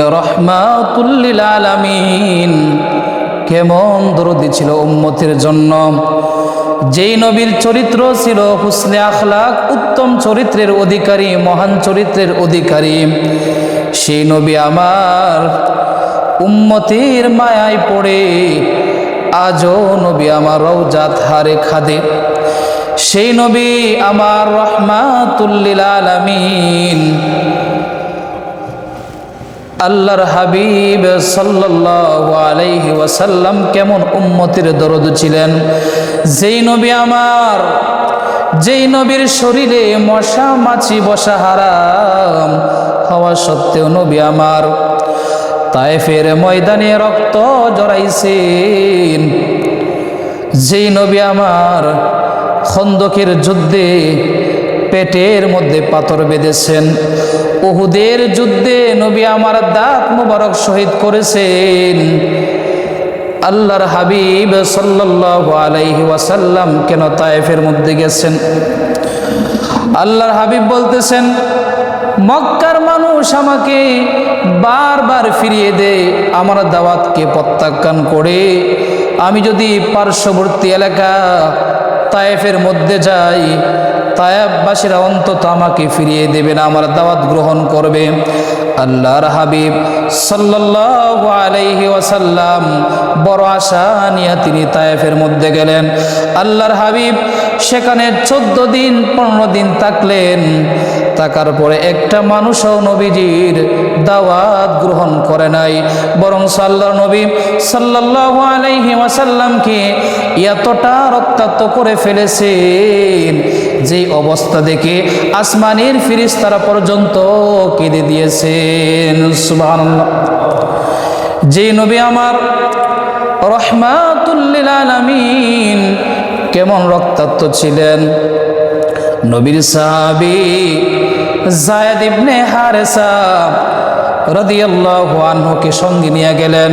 রহমাতুল্লিল আলামিন। কেমন দরদি ছিল উম্মতের জন্য। যেই নবীর চরিত্র ছিল হুসনে আখলাক, উত্তম চরিত্রের অধিকারী, মহান চরিত্রের অধিকারী। সেই নবী আমার উম্মতির মায়ায় পড়ে। আজও নবী আমার রৌজাত হারে খাদে। সেই নবী আমার রহমাতুল্লিল আলামিন। আল্লাহর হাবিব সাল্লাল্লাহু ওয়াসাল্লাম কেমন উম্মতির দরদ ছিলেন? যেই নবী আমার, যেই নবীর শরীরে মশা, মাছি, বসা হারাম হওয়া সত্ত্বেও নবী আমার তায়েফের ময়দানে রক্ত জড়াইছেন। যেই নবী আমার খন্দকের যুদ্ধে পেটের মধ্যে পাথর বেঁধেছেন। উহুদের যুদ্ধে নবী আমার দাঁত মুবারক শহীদ করেছেন। আল্লাহর হাবিব সাল্লাল্লাহু আলাইহি ওয়াসাল্লাম কেন তায়েফের মধ্যে গেছেন? আল্লাহর হাবিব বলতেছেন, মক্কার মানুষ আমাকে বারবার ফিরিয়ে দে, আমার দাওয়াতকে প্রত্যাখ্যান করে। আমি যদি পার্শ্ববর্তী এলাকা তায়েফের মধ্যে যাই, তায়াববাসীরা অন্তত আমাকে ফিরিয়ে দেবে না, আমার দাওয়াত গ্রহণ করবে। আল্লাহর হাবিব সাল্লাল্লাহু আলাইহি ওয়াসাল্লাম বড় আশা নিয়ে তিনি তায়েফের মধ্যে গেলেন। আল্লাহর হাবিব সেখানে চোদ্দ দিন, পনেরো দিন থাকলেন। থাকার পরে একটা মানুষও নবীজির দাওয়াত গ্রহণ করে নাই। বরং সাল্লাহ নবী সাল্লাল্লাহু আলাইহি ওয়াসাল্লামকে এতটা রক্তাক্ত করে ফেলেছেন। যেই অবস্থা দেখে আসমানের ফিরিস্তারা পর্যন্ত কেঁদে দিয়েছেন। যে নবী আমার রহমাতুল্লিল কেমন রক্তাক্ত ছিলেন। নবীর সাহাবি জায়দ ইবনে হারেসা রাদিয়াল্লাহু আনহুকে সঙ্গে নিয়ে গেলেন।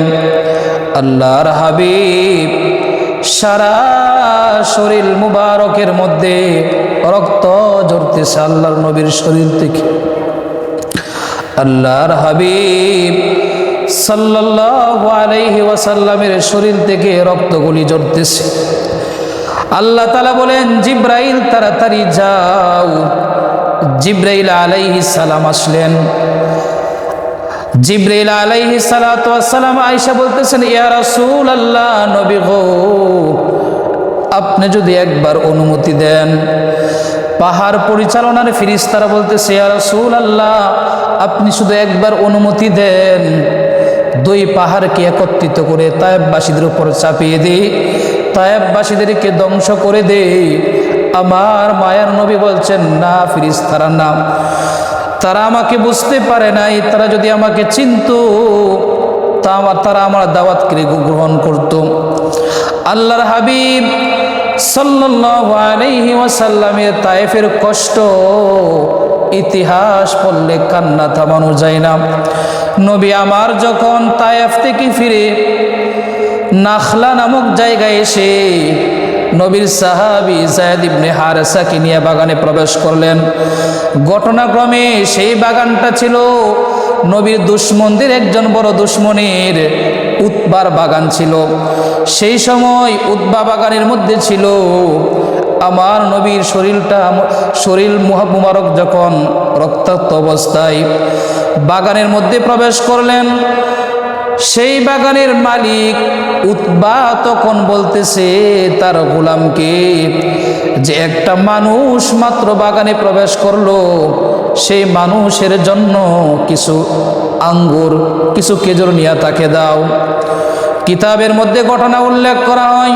আল্লাহর হাবিব সারা শরীর মুবারকের মধ্যে রক্ত ঝরতেছে আল্লাহর নবীর শরীর থেকে। আল্লাহর হাবিব ওয়াসাল্লামের শরীর থেকে রক্তগুলি ঝরতেছে। আল্লাহ তালা বলেন, জিব্রাইল, তাড়াতাড়ি যাও। জিব্রাইল আলাইহি সালাম আসলেন। জিব্রাইল আলাইহি সালাম আয়েশা বলতেছেন, ইয়া রাসূল আল্লাহ নবী গো আপনি যদি একবার অনুমতি দেন, পাহাড় পরিচালনার ফিরিস্তারা বলতেছে, ইয়া রাসূল আল্লাহ আপনি শুধু একবার অনুমতি দেন। দুই পাহাড়কে একত্রিত করে তায়েববাসীদের উপর চাপিয়ে দিই, তায়েববাসীদেরকে ধ্বংস করে দেই। আমার মায়ার নবী বলছেন, না, ফিরিস্তারা নাম তারা আমাকে বুঝতে পারে নাই, তারা যদি আমাকে চিনত, তা আমার, তারা আমার দাওয়াতকে গ্রহণ করত। আল্লাহর হাবিব সাল্লাল্লাহু আলাইহি তায়েফের কষ্ট ইতিহাস পড়লে কান্না থামানো যায় না। নবী আমার যখন তায়েফ থেকে ফিরে নাখলা নামক জায়গায় এসে নবীর সাহাবি জায়দ ইবনে হারেসাকে নিয়ে বাগানে প্রবেশ করলেন। ঘটনাক্রমে সেই বাগানটা ছিল নবীর দুশ্মনদের একজন বড় দুশ্মনের উৎবার বাগান ছিল। সেই সময় উৎবা বাগানের মধ্যে ছিল আমার নবীর শরীরটা, শরীর মুবারক যখন রক্তাক্ত অবস্থায় বাগানের মধ্যে প্রবেশ করলেন, সেই বাগানের মালিক উৎবা তখন বলতেছে, তার গোলামকে যে একটা মানুষ মাত্র বাগানে প্রবেশ করল সেই মানুষের জন্য কিছু আঙ্গুর, কিছু খেজুর নিয়ে তাকে দাও। কিতাবের মধ্যে ঘটনা উল্লেখ করা হয়,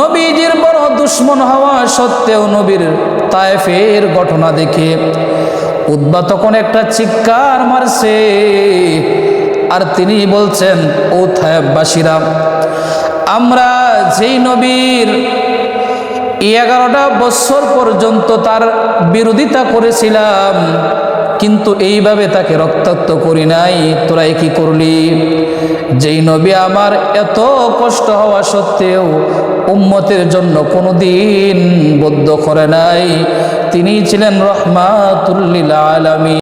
নবীজির বড় দুশ্মন হওয়া সত্ত্বেও নবীর তায়েফের ঘটনা দেখে উদ্বা তখন একটা চিৎকার মারছে। আর তিনি বলছেন, ও থায়াববাসীরা আমরা যেই নবীর এগারোটা বৎসর পর্যন্ত তার বিরোধিতা করেছিলাম, কিন্তু এইভাবে তাকে রক্তাক্ত করি নাই। তোরা কি করলি? যেই নবী আমার এত কষ্ট হওয়া সত্ত্বেও উম্মতের জন্য কোনো দিন বদ্ধ করে নাই। তিনি ছিলেন রহমাতুল্লিল আলমী